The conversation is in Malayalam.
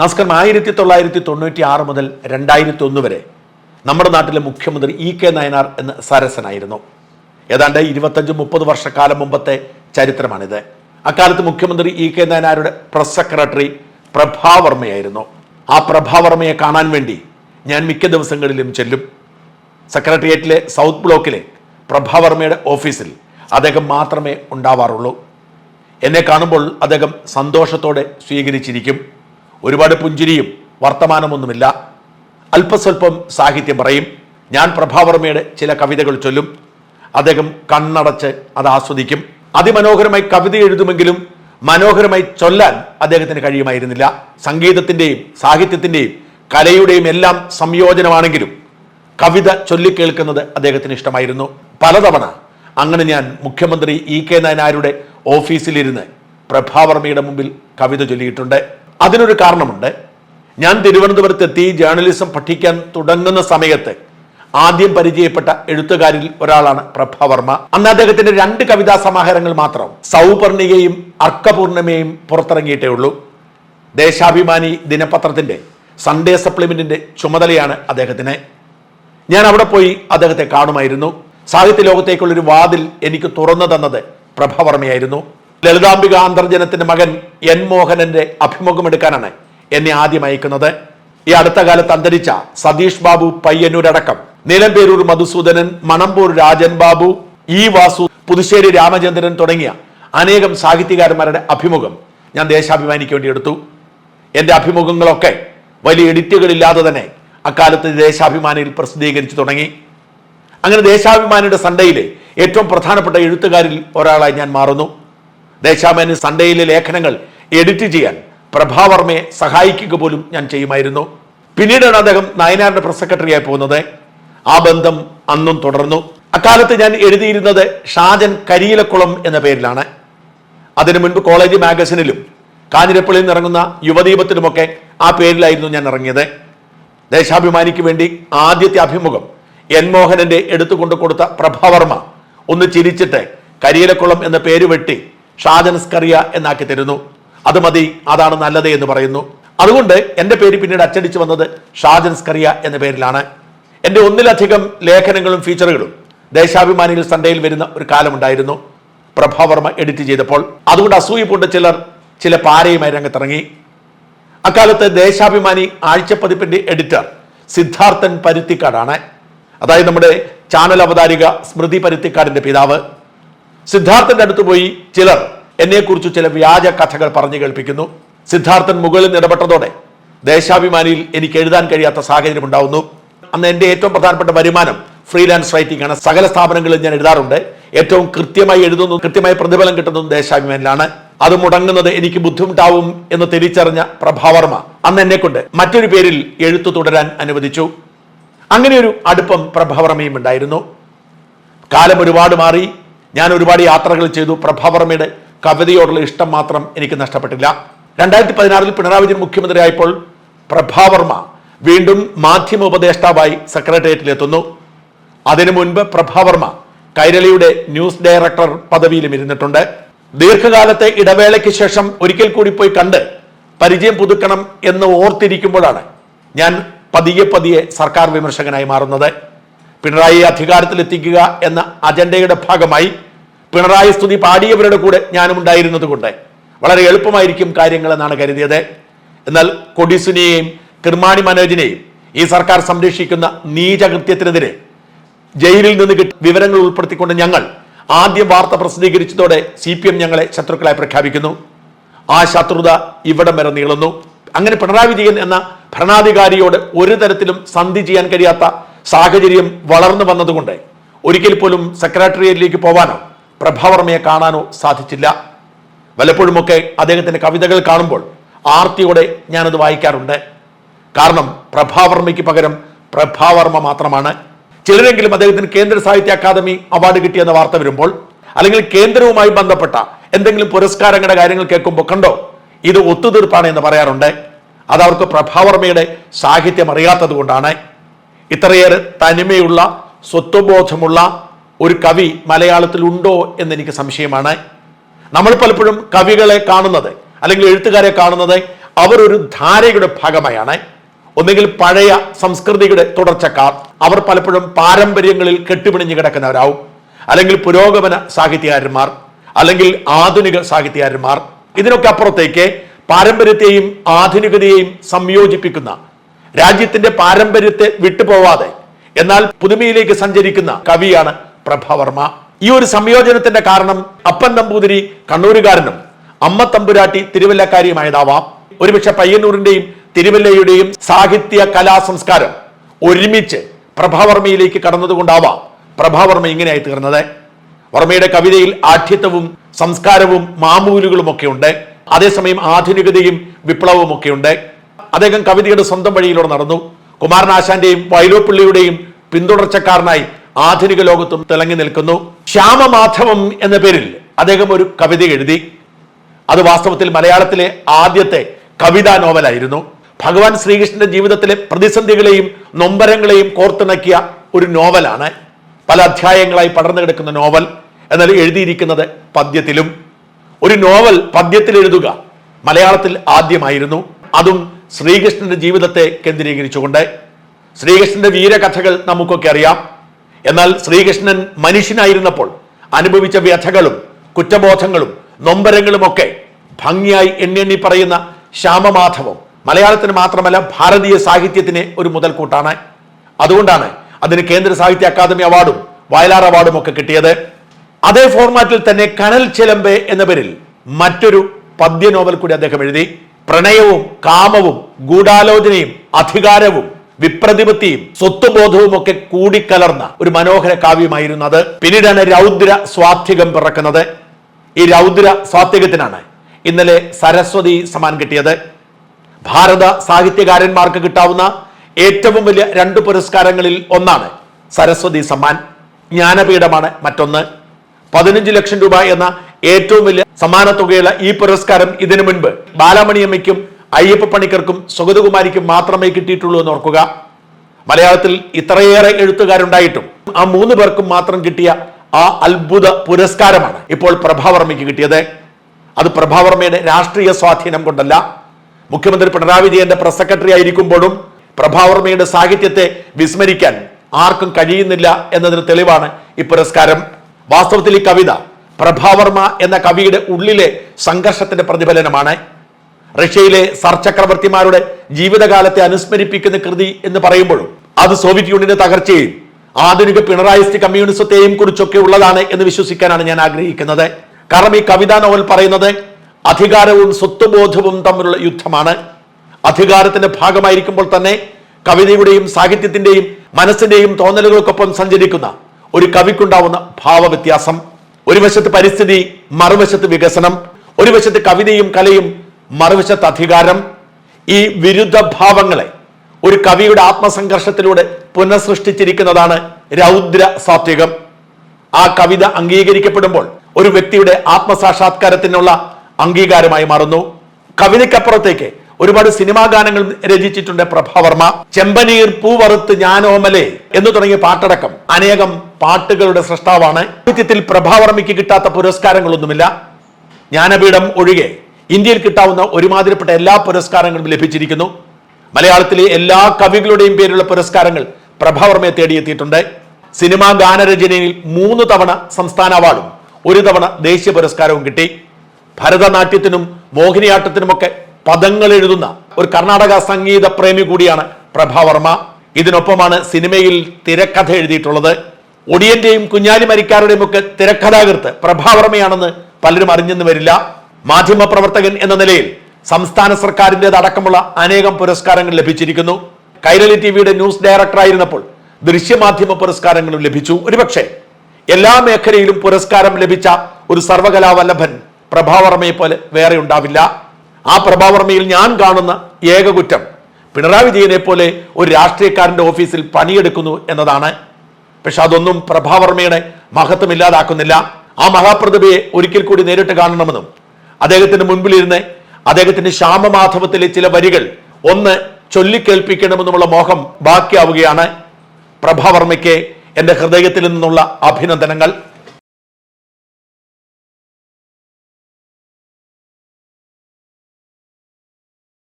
നമസ്കാരം ആയിരത്തി തൊള്ളായിരത്തി തൊണ്ണൂറ്റി ആറ് മുതൽ രണ്ടായിരത്തി ഒന്ന് വരെ നമ്മുടെ നാട്ടിലെ മുഖ്യമന്ത്രി ഇ കെ നയനാർ എന്ന സരസനായിരുന്നു. ഏതാണ്ട് ഇരുപത്തഞ്ച് മുപ്പത് വർഷക്കാലം മുമ്പത്തെ ചരിത്രമാണിത്. അക്കാലത്ത് മുഖ്യമന്ത്രി ഇ കെ നയനാരുടെ പ്രസ് സെക്രട്ടറി പ്രഭാവർമ്മയായിരുന്നു ആ പ്രഭാവർമ്മയെ കാണാൻ വേണ്ടി ഞാൻ മിക്ക ദിവസങ്ങളിലും ചെല്ലും. സെക്രട്ടേറിയറ്റിലെ സൗത്ത് ബ്ലോക്കിലെ പ്രഭാവർമ്മയുടെ ഓഫീസിൽ അദ്ദേഹം മാത്രമേ ഉണ്ടാവാറുള്ളൂ. എന്നെ കാണുമ്പോൾ അദ്ദേഹം സന്തോഷത്തോടെ സ്വീകരിച്ചിരിക്കും. ഒരുപാട് പുഞ്ചിരിയും വർത്തമാനമൊന്നുമില്ല. അല്പസ്വല്പം സാഹിത്യം പറയും. ഞാൻ പ്രഭാവർമ്മയുടെ ചില കവിതകൾ ചൊല്ലും. അദ്ദേഹം കണ്ണടച്ച് അത് ആസ്വദിക്കും. അതിമനോഹരമായി കവിത എഴുതുമെങ്കിലും മനോഹരമായി ചൊല്ലാൻ അദ്ദേഹത്തിന് കഴിയുമായിരുന്നില്ല. സംഗീതത്തിന്റെയും സാഹിത്യത്തിന്റെയും കലയുടെയും എല്ലാം സംയോജനമാണെങ്കിലും കവിത ചൊല്ലിക്കേൾക്കുന്നത് അദ്ദേഹത്തിന് ഇഷ്ടമായിരുന്നു. പലതവണ അങ്ങനെ ഞാൻ മുഖ്യമന്ത്രി ഇ കെ നയനാരുടെ ഓഫീസിലിരുന്ന് പ്രഭാവർമ്മയുടെ മുമ്പിൽ കവിത ചൊല്ലിയിട്ടുണ്ട്. അതിനൊരു കാരണമുണ്ട്. ഞാൻ തിരുവനന്തപുരത്ത് എത്തി ജേർണലിസം പഠിക്കാൻ തുടങ്ങുന്ന സമയത്ത് ആദ്യം പരിചയപ്പെട്ട എഴുത്തുകാരിൽ ഒരാളാണ് പ്രഭാവർമ്മ അന്ന് അദ്ദേഹത്തിന്റെ രണ്ട് കവിതാ സമാഹാരങ്ങൾ മാത്രം. സൗപർണികയും അർക്കപൂർണിമയും പുറത്തിറങ്ങിയിട്ടേ ഉള്ളൂ. ദേശാഭിമാനി ദിനപത്രത്തിന്റെ സൺഡേ സപ്ലിമെന്റിന്റെ ചുമതലയാണ് അദ്ദേഹത്തിന്. ഞാൻ അവിടെ പോയി അദ്ദേഹത്തെ കാണുമായിരുന്നു. സാഹിത്യ ലോകത്തേക്കുള്ള ഒരു വാതിൽ എനിക്ക് തുറന്നു തന്നത് പ്രഭവർമ്മയായിരുന്നു ലളിതാംബിക അന്തർജനത്തിന്റെ മകൻ എൻ മോഹനന്റെ അഭിമുഖം എടുക്കാനാണ് എന്നെ ആദ്യം അയക്കുന്നത്. ഈ അടുത്ത കാലത്ത് അന്തരിച്ച സതീഷ് ബാബു പയ്യന്നൂർ അടക്കം നിലമ്പേരൂർ മധുസൂദനൻ മണമ്പൂർ രാജൻ ബാബു ഇ വാസു പുതുശ്ശേരി രാമചന്ദ്രൻ തുടങ്ങിയ അനേകം സാഹിത്യകാരന്മാരുടെ അഭിമുഖം ഞാൻ ദേശാഭിമാനിക്ക് വേണ്ടി എടുത്തു. എന്റെ അഭിമുഖങ്ങളൊക്കെ വലിയ എഡിറ്റുകളില്ലാതെ തന്നെ അക്കാലത്ത് ദേശാഭിമാനിയിൽ പ്രസിദ്ധീകരിച്ചു തുടങ്ങി. അങ്ങനെ ദേശാഭിമാനിയുടെ സണ്ടയിലെ ഏറ്റവും പ്രധാനപ്പെട്ട എഴുത്തുകാരിൽ ഒരാളായി ഞാൻ മാറുന്നു. ദേശാഭിമാനി സൺഡേയിലെ ലേഖനങ്ങൾ എഡിറ്റ് ചെയ്യാൻ പ്രഭാവർമ്മയെ സഹായിക്കുക പോലും ഞാൻ ചെയ്യുമായിരുന്നു. പിന്നീടാണ് അദ്ദേഹം നയനാറിന്റെ പ്രസ് സെക്രട്ടറിയായി പോകുന്നത്. ആ ബന്ധം അന്നും തുടർന്നു. അക്കാലത്ത് ഞാൻ എഴുതിയിരുന്നത് ഷാജൻ കരിയിലക്കുളം എന്ന പേരിലാണ്. അതിനു മുൻപ് കോളേജ് മാഗസിനിലും കാഞ്ഞിരപ്പള്ളിയിൽ നിന്ന് ഇറങ്ങുന്ന യുവദീപത്തിലുമൊക്കെ ആ പേരിലായിരുന്നു ഞാൻ ഇറങ്ങിയത്. ദേശാഭിമാനിക്ക് വേണ്ടി ആദ്യത്തെ അഭിമുഖം എൻ മോഹനന്റെ എടുത്തുകൊണ്ട് കൊടുത്ത പ്രഭാവർമ്മ ഒന്ന് ചിരിച്ചിട്ട് കരിയിലക്കുളം എന്ന പേര് വെട്ടി ഷാജൻ സ്കറിയ എന്നാക്കി തരുന്നു. അത് മതി അതാണ് നല്ലത് എന്ന് പറയുന്നു. അതുകൊണ്ട് എന്റെ പേര് പിന്നീട് അച്ചടിച്ചു വന്നത് ഷാജൻസ്കറിയ എന്ന പേരിലാണ്. എന്റെ ഒന്നിലധികം ലേഖനങ്ങളും ഫീച്ചറുകളും ദേശാഭിമാനിയിൽ സൺഡേയിൽ വരുന്ന ഒരു കാലമുണ്ടായിരുന്നു. പ്രഭാവർമ്മ എഡിറ്റ് ചെയ്തപ്പോൾ അതുകൊണ്ട് അസൂയ പൂണ്ട ചിലർ ചില പാരയുമായി രംഗത്തിറങ്ങി. അക്കാലത്ത് ദേശാഭിമാനി ആഴ്ചപ്പതിപ്പിന്റെ എഡിറ്റർ സിദ്ധാർത്ഥൻ പരുത്തിക്കാടാണ്. അതായത് നമ്മുടെ ചാനൽ അവതാരിക സ്മൃതി പരുത്തിക്കാടിന്റെ പിതാവ്. സിദ്ധാർത്ഥന്റെ അടുത്ത് പോയി ചിലർ എന്നെക്കുറിച്ച് ചില വ്യാജ കഥകൾ പറഞ്ഞു കേൾപ്പിക്കുന്നു. സിദ്ധാർത്ഥൻ മുകളിൽ ഇടപെട്ടതോടെ ദേശാഭിമാനിയിൽ എനിക്ക് എഴുതാൻ കഴിയാത്ത സാഹചര്യം ഉണ്ടാവുന്നു. അന്ന് എന്റെ ഏറ്റവും പ്രധാനപ്പെട്ട വരുമാനം ഫ്രീലാൻസ് റൈറ്റിംഗ് ആണ്. സകല സ്ഥാപനങ്ങളിൽ ഞാൻ എഴുതാറുണ്ട്. ഏറ്റവും കൃത്യമായി എഴുതുന്നു കൃത്യമായി പ്രതിഫലം കിട്ടുന്നതും ദേശാഭിമാനിലാണ്. അത് മുടങ്ങുന്നത് എനിക്ക് ബുദ്ധിമുട്ടാവും എന്ന് തിരിച്ചറിഞ്ഞ പ്രഭാവർമ്മ അന്ന് എന്നെ കൊണ്ട് മറ്റൊരു പേരിൽ എഴുത്തു തുടരാൻ അനുവദിച്ചു. അങ്ങനെ ഒരു അടുപ്പം പ്രഭാവർമ്മയും ഉണ്ടായിരുന്നു കാലം ഒരുപാട് മാറി. ഞാൻ ഒരുപാട് യാത്രകൾ ചെയ്തു. പ്രഭാവർമ്മയുടെ കവിതയോടുള്ള ഇഷ്ടം മാത്രം എനിക്ക് നഷ്ടപ്പെട്ടില്ല. രണ്ടായിരത്തി പതിനാറിൽ പിണറായി വിജയൻ മുഖ്യമന്ത്രിയായപ്പോൾ പ്രഭാവർമ്മ വീണ്ടും മാധ്യമ ഉപദേഷ്ടാവായി സെക്രട്ടേറിയറ്റിൽ എത്തുന്നു അതിനു മുൻപ് പ്രഭാവർമ്മ കൈരളിയുടെ ന്യൂസ് ഡയറക്ടർ പദവിയിലും ഇരുന്നിട്ടുണ്ട്. ദീർഘകാലത്തെ ഇടവേളയ്ക്ക് ശേഷം ഒരിക്കൽ കൂടി പോയി കണ്ട് പരിചയം പുതുക്കണം എന്ന് ഓർത്തിരിക്കുമ്പോഴാണ് ഞാൻ പതിയെ പതിയെ സർക്കാർ വിമർശകനായി മാറുന്നത്. പിണറായി അധികാരത്തിലെത്തിക്കുക എന്ന അജണ്ടയുടെ ഭാഗമായി പിണറായി സ്തുതി പാടിയവരുടെ കൂടെ ഞാനും ഉണ്ടായിരുന്നത് കൊണ്ട് വളരെ എളുപ്പമായിരിക്കും കാര്യങ്ങൾ എന്നാണ് കരുതിയത്. എന്നാൽ കൊടിസുനെയും കിർമാണി മനോജിനെയും ഈ സർക്കാർ സംരക്ഷിക്കുന്ന നീചകൃത്യത്തിനെതിരെ ജയിലിൽ നിന്ന് കിട്ടിയ വിവരങ്ങൾ ഉൾപ്പെടുത്തിക്കൊണ്ട് ഞങ്ങൾ ആദ്യം വാർത്ത പ്രസിദ്ധീകരിച്ചതോടെ സി പി എം ഞങ്ങളെ ശത്രുക്കളായി പ്രഖ്യാപിക്കുന്നു. ആ ശത്രുത ഇവിടം വരെ നീളുന്നു. അങ്ങനെ പിണറായി വിജയൻ എന്ന ഭരണാധികാരിയോട് ഒരു തരത്തിലും സന്ധി ചെയ്യാൻ കഴിയാത്ത സാഹചര്യം വളർന്നു വന്നതുകൊണ്ട് ഒരിക്കൽ പോലും സെക്രട്ടേറിയറ്റിലേക്ക് പോവാനോ പ്രഭാവർമ്മയെ കാണാനോ സാധിച്ചില്ല. വല്ലപ്പോഴുമൊക്കെ അദ്ദേഹത്തിന്റെ കവിതകൾ കാണുമ്പോൾ ആർത്തിയോടെ ഞാനത് വായിക്കാറുണ്ട്. കാരണം പ്രഭാവർമ്മയ്ക്ക് പകരം പ്രഭാവർമ്മ മാത്രമാണ്. ചിലരെങ്കിലും അദ്ദേഹത്തിന് കേന്ദ്ര സാഹിത്യ അക്കാദമി അവാർഡ് കിട്ടിയെന്ന വാർത്ത വരുമ്പോൾ അല്ലെങ്കിൽ കേന്ദ്രവുമായി ബന്ധപ്പെട്ട എന്തെങ്കിലും പുരസ്കാരങ്ങളുടെ കാര്യങ്ങൾ കേൾക്കുമ്പോൾ കണ്ടോ ഇത് ഒത്തുതീർപ്പാണ് എന്ന് പറയാറുണ്ട്. അത് അവർക്ക് പ്രഭാവർമ്മയുടെ സാഹിത്യം അറിയാത്തത് കൊണ്ടാണ് ഇത്രയേറെ തനിമയുള്ള സ്വത്വബോധമുള്ള ഒരു കവി മലയാളത്തിൽ ഉണ്ടോ എന്ന് എനിക്ക് സംശയമാണ്. നമ്മൾ പലപ്പോഴും കവികളെ കാണുന്നത് അല്ലെങ്കിൽ എഴുത്തുകാരെ കാണുന്നത് അവർ ഒരു ധാരയുടെ ഭാഗമായാണ്. ഒന്നുകിൽ പഴയ സംസ്കൃതിയുടെ തുടർച്ചക്കാർ അവർ പലപ്പോഴും പാരമ്പര്യങ്ങളിൽ കെട്ടുപിണിഞ്ഞ് കിടക്കുന്നവരാവും. അല്ലെങ്കിൽ പുരോഗമന സാഹിത്യകാരന്മാർ അല്ലെങ്കിൽ ആധുനിക സാഹിത്യകാരന്മാർ. ഇതിനൊക്കെ അപ്പുറത്തേക്ക് പാരമ്പര്യത്തെയും ആധുനികതയെയും സംയോജിപ്പിക്കുന്ന രാജ്യത്തിന്റെ പാരമ്പര്യത്തെ വിട്ടുപോവാതെ എന്നാൽ പുതുമയിലേക്ക് സഞ്ചരിക്കുന്ന കവിയാണ് പ്രഭവർമ്മ. ഈ ഒരു സംയോജനത്തിന്റെ കാരണം അപ്പൻ നമ്പൂതിരി കണ്ണൂരുകാരനും അമ്മ തമ്പുരാട്ടി തിരുവല്ലക്കാരിയുമായതാവാം. ഒരുപക്ഷെ പയ്യന്നൂരിന്റെയും തിരുവല്ലയുടെയും സാഹിത്യ കലാ സംസ്കാരം ഒരുമിച്ച് പ്രഭാവർമ്മയിലേക്ക് കടന്നതുകൊണ്ടാവാം പ്രഭാവർമ്മ ഇങ്ങനെയായി തീർന്നത്. വർമ്മയുടെ കവിതയിൽ ആഠ്യത്വവും സംസ്കാരവും മാമൂലുകളും ഒക്കെ ഉണ്ട് അതേസമയം ആധുനികതയും വിപ്ലവവും ഒക്കെ ഉണ്ട് അദ്ദേഹം കവിതയുടെ സ്വന്തം വഴിയിലൂടെ നടന്നു. കുമാരനാശാന്റെയും വൈലോപ്പിള്ളിയുടെയും പിന്തുടർച്ചക്കാരനായി ആധുനിക ലോകത്തും തിളങ്ങി നിൽക്കുന്നു. ശ്യാമമാധവം എന്ന പേരിൽ അദ്ദേഹം ഒരു കവിത എഴുതി. അത് വാസ്തവത്തിൽ മലയാളത്തിലെ ആദ്യത്തെ കവിതാ നോവലായിരുന്നു. ഭഗവാൻ ശ്രീകൃഷ്ണന്റെ ജീവിതത്തിലെ പ്രതിസന്ധികളെയും നൊമ്പരങ്ങളെയും കോർത്തിണക്കിയ ഒരു നോവലാണ്. പല അധ്യായങ്ങളായി പടർന്നു കിടക്കുന്ന നോവൽ. എന്നാൽ എഴുതിയിരിക്കുന്നത് പദ്യത്തിലും. ഒരു നോവൽ പദ്യത്തിൽ എഴുതുക മലയാളത്തിൽ ആദ്യമായിരുന്നു. അതും ശ്രീകൃഷ്ണന്റെ ജീവിതത്തെ കേന്ദ്രീകരിച്ചുകൊണ്ട് ശ്രീകൃഷ്ണന്റെ വീരകഥകൾ നമുക്കൊക്കെ അറിയാം. എന്നാൽ ശ്രീകൃഷ്ണൻ മനുഷ്യനായിരുന്നപ്പോൾ അനുഭവിച്ച വ്യഥകളും കുറ്റബോധങ്ങളും നൊമ്പരങ്ങളും ഒക്കെ ഭംഗിയായി എണ്ണെണ്ണി പറയുന്ന ശ്യാമമാധവം മലയാളത്തിന് മാത്രമല്ല ഭാരതീയ സാഹിത്യത്തിന് ഒരു മുതൽക്കൂട്ടാണ്. അതുകൊണ്ടാണ് അതിന് കേന്ദ്ര സാഹിത്യ അക്കാദമി അവാർഡും വയലാർ അവാർഡും ഒക്കെ കിട്ടിയത്. അതേ ഫോർമാറ്റിൽ തന്നെ കനൽ ചിലമ്പെ എന്ന പേരിൽ മറ്റൊരു പദ്യ നോവൽ കൂടി അദ്ദേഹം എഴുതി. പ്രണയവും കാമവും ഗൂഢാലോചനയും അധികാരവും വിപ്രതിപത്തിയും സ്വത്വബോധവും ഒക്കെ കൂടിക്കലർന്ന ഒരു മനോഹര കാവ്യമായിരുന്നു അത്. പിന്നീടാണ് രൗദ്ര സ്വാത്വികം പിറക്കുന്നത്. ഈ രൗദ്ര സ്വാത്വികത്തിനാണ് ഇന്നലെ സരസ്വതി സമ്മാൻ കിട്ടിയത്. ഭാരത സാഹിത്യകാരന്മാർക്ക് കിട്ടാവുന്ന ഏറ്റവും വലിയ രണ്ട് പുരസ്കാരങ്ങളിൽ ഒന്നാണ് സരസ്വതി സമ്മാൻ. ജ്ഞാനപീഠമാണ് മറ്റൊന്ന്. പതിനഞ്ച് ലക്ഷം രൂപ എന്ന ഏറ്റവും വലിയ സമ്മാന തുകയുള്ള ഈ പുരസ്കാരം ഇതിനു മുൻപ് ബാലാമണിയമ്മയ്ക്കും അയ്യപ്പ പണിക്കർക്കും സുഗതകുമാരിക്കും മാത്രമേ കിട്ടിയിട്ടുള്ളൂ എന്ന് ഓർക്കുക. മലയാളത്തിൽ ഇത്രയേറെ എഴുത്തുകാരുണ്ടായിട്ടും ആ മൂന്ന് പേർക്കും മാത്രം കിട്ടിയ ആ അത്ഭുത പുരസ്കാരമാണ് ഇപ്പോൾ പ്രഭാവർമ്മയ്ക്ക് കിട്ടിയത്. അത് പ്രഭാവർമ്മയുടെ രാഷ്ട്രീയ സ്വാധീനം കൊണ്ടല്ല. മുഖ്യമന്ത്രി പിണറായി വിജയന്റെ പ്രസ് സെക്രട്ടറി ആയിരിക്കുമ്പോഴും പ്രഭാവർമ്മയുടെ സാഹിത്യത്തെ വിസ്മരിക്കാൻ ആർക്കും കഴിയുന്നില്ല എന്നതിന് തെളിവാണ് ഈ പുരസ്കാരം. വാസ്തവത്തിൽ ഈ കവിത പ്രഭാവർമ്മ എന്ന കവിയുടെ ഉള്ളിലെ സംഘർഷത്തിന്റെ പ്രതിഫലനമാണ്. റഷ്യയിലെ സർ ചക്രവർത്തിമാരുടെ ജീവിതകാലത്തെ അനുസ്മരിപ്പിക്കുന്ന കൃതി എന്ന് പറയുമ്പോഴും അത് സോവിയറ്റ് യൂണിയന്റെ തകർച്ചയെയും ആധുനിക പിണറായിസ്റ്റ് കമ്മ്യൂണിസത്തെയും കുറിച്ചൊക്കെ ഉള്ളതാണ് എന്ന് വിശ്വസിക്കാനാണ് ഞാൻ ആഗ്രഹിക്കുന്നത്. കാരണം ഈ കവിതാ നോവൽ പറയുന്നത് അധികാരവും സ്വത്വബോധവും തമ്മിലുള്ള യുദ്ധമാണ്. അധികാരത്തിന്റെ ഭാഗമായിരിക്കുമ്പോൾ തന്നെ കവിതയുടെയും സാഹിത്യത്തിന്റെയും മനസ്സിന്റെയും തോന്നലുകൾക്കൊപ്പം സഞ്ചരിക്കുന്ന ഒരു കവിക്കുണ്ടാവുന്ന ഭാവവ്യത്യാസം. ഒരു വശത്ത് പരിസ്ഥിതി മറുവശത്ത് വികസനം ഒരു വശത്ത് കവിതയും കലയും മറുവശത്ത് അധികാരം. ഈ വിരുദ്ധ ഭാവങ്ങളെ ഒരു കവിയുടെ ആത്മസംഘർഷത്തിലൂടെ പുനഃസൃഷ്ടിച്ചിരിക്കുന്നതാണ് രൗദ്ര സാത്വികം. ആ കവിത അംഗീകരിക്കപ്പെടുമ്പോൾ ഒരു വ്യക്തിയുടെ ആത്മസാക്ഷാത്കാരത്തിനുള്ള അംഗീകാരമായി മാറുന്നു. കവിതയ്ക്കപ്പുറത്തേക്ക് ഒരുപാട് സിനിമാ ഗാനങ്ങൾ രചിച്ചിട്ടുണ്ട് പ്രഭാവർമ്മ. ചെമ്പനീർ പൂവറുത്ത് ഞാനോമലേ എന്ന് തുടങ്ങിയ പാട്ടടക്കം അനേകം പാട്ടുകളുടെ സൃഷ്ടാവാണ് സാഹിത്യത്തിൽ പ്രഭാവർമ്മയ്ക്ക് കിട്ടാത്ത പുരസ്കാരങ്ങളൊന്നുമില്ല. ജ്ഞാനപീഠം ഒഴികെ ഇന്ത്യയിൽ കിട്ടാവുന്ന ഒരുമാതിരിപ്പെട്ട എല്ലാ പുരസ്കാരങ്ങളും ലഭിച്ചിരിക്കുന്നു. മലയാളത്തിലെ എല്ലാ കവികളുടെയും പേരിലുള്ള പുരസ്കാരങ്ങൾ പ്രഭാവർമ്മയെ തേടിയെത്തിയിട്ടുണ്ട്. സിനിമാ ഗാനരചനയിൽ മൂന്ന് തവണ സംസ്ഥാന അവാർഡും ഒരു തവണ ദേശീയ പുരസ്കാരവും കിട്ടി. ഭരതനാട്യത്തിനും മോഹിനിയാട്ടത്തിനുമൊക്കെ പദങ്ങൾ എഴുതുന്ന ഒരു കർണാടക സംഗീത പ്രേമി കൂടിയാണ് പ്രഭാവർമ്മ. ഇതിനൊപ്പമാണ് സിനിമയിൽ തിരക്കഥ എഴുതിയിട്ടുള്ളത്. ഒടിയന്റെയും കുഞ്ഞാലി മരിക്കാരുടെയും ഒക്കെ തിരക്കഥാകൃത്ത് പ്രഭാവർമ്മയാണെന്ന് പലരും അറിഞ്ഞെന്ന് വരില്ല. മാധ്യമ പ്രവർത്തകൻ എന്ന നിലയിൽ സംസ്ഥാന സർക്കാരിന്റെത് അടക്കമുള്ള അനേകം പുരസ്കാരങ്ങൾ ലഭിച്ചിരിക്കുന്നു. കൈരളി ടി വിയുടെ ന്യൂസ് ഡയറക്ടറായിരുന്നപ്പോൾ ദൃശ്യമാധ്യമ പുരസ്കാരങ്ങളും ലഭിച്ചു. ഒരുപക്ഷെ എല്ലാ മേഖലയിലും പുരസ്കാരം ലഭിച്ച ഒരു സർവകലാവല്ലഭൻ പ്രഭാവർമ്മയെ പോലെ വേറെ ഉണ്ടാവില്ല. ആ പ്രഭാവർമ്മയിൽ ഞാൻ കാണുന്ന ഏക കുറ്റം പിണറായി വിജയനെ പോലെ ഒരു രാഷ്ട്രീയക്കാരന്റെ ഓഫീസിൽ പണിയെടുക്കുന്നു എന്നതാണ്. പക്ഷെ അതൊന്നും പ്രഭാവർമ്മയുടെ മഹത്വം ഇല്ലാതാക്കുന്നില്ല. ആ മഹാപ്രതിഭയെ ഒരിക്കൽ കൂടി നേരിട്ട് കാണണമെന്നും അദ്ദേഹത്തിന്റെ മുൻപിലിരുന്ന് അദ്ദേഹത്തിന്റെ ശ്യാമമാധവത്തിലെ ചില വരികൾ ഒന്ന് ചൊല്ലിക്കേൾപ്പിക്കണമെന്നുമുള്ള മോഹം ബാക്കിയാവുകയാണ് പ്രഭാവർമ്മയ്ക്ക് എന്റെ ഹൃദയത്തിൽ നിന്നുള്ള അഭിനന്ദനങ്ങൾ.